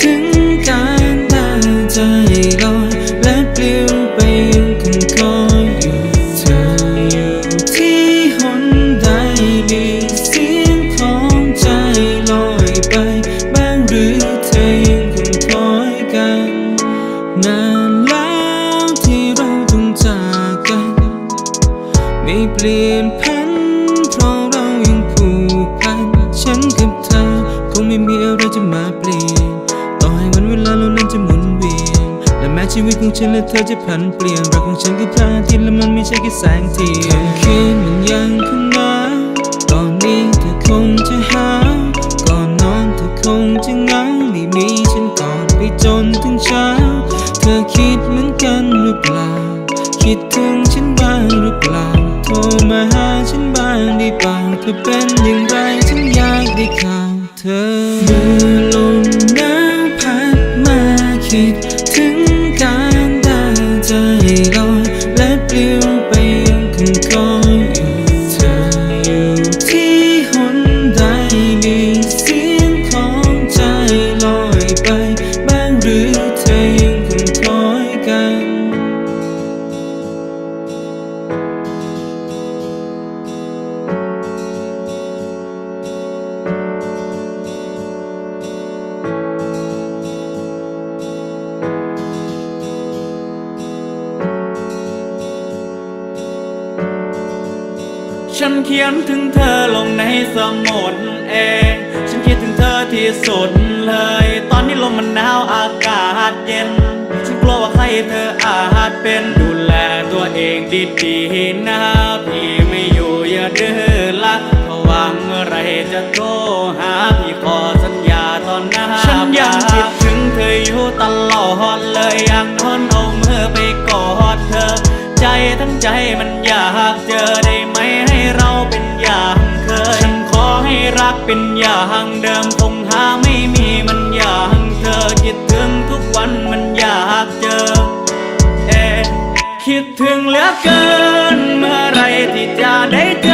ถึงการตาใจลอยและเปลี่ยวไปยังคงคอยอยู่เธออยู่ที่หนใดมีเสียงของใจลอยไปบ้างหรือเธอยังคงคอยกันนานแล้วที่เราต้องจากกันไม่เปลี่ยนแวิตของฉันและเธอจะผันเปลี่ยนรักของฉันคือพระอาทิตย์และมันไม่ใช่แค่แสงเทียนคำคืนมันยังคงหนาวตอนนี้เธอคงจะหาวก่อนนอนเธอคงจะเหงาไม่มีฉันกอดไปจนถึงเช้า เธอคิดเหมือนกันหรือเปล่า คิดถึงฉันบ้างหรือเปล่าโทรมาหาฉันบ้างได้เปล่าเธอเป็นอย่างไรฉันอยากได้ข่าวเธอ ด ฉันเขียนถึงเธอลงในสมุดเอง ฉันคิดถึงเธอที่สุดเลย ตอนนี้ลมมันหนาวอากาศเย็น ฉันกลัวว่าใครเธออาจเป็นดูแลตัวเองดีๆนะพี่ไม่อยู่อย่าดื้อละเพราะว่างเมื่อไรจะโทรหาพี่ขอสัญญาตอนหน้าฉันยังคิดถึงเธออยู่ตลอดเลยอยากนอนเอามือไปกอดเธอ ใจทั้งใจมันอยากเจอได้ อย่างเดิมคงหาไม่มีมันอย่างเธอคิดถึงทุกวันมันอยากเจอ เอ๊คิดถึงเหลือเกิน เมื่อไรที่จะได้เจอ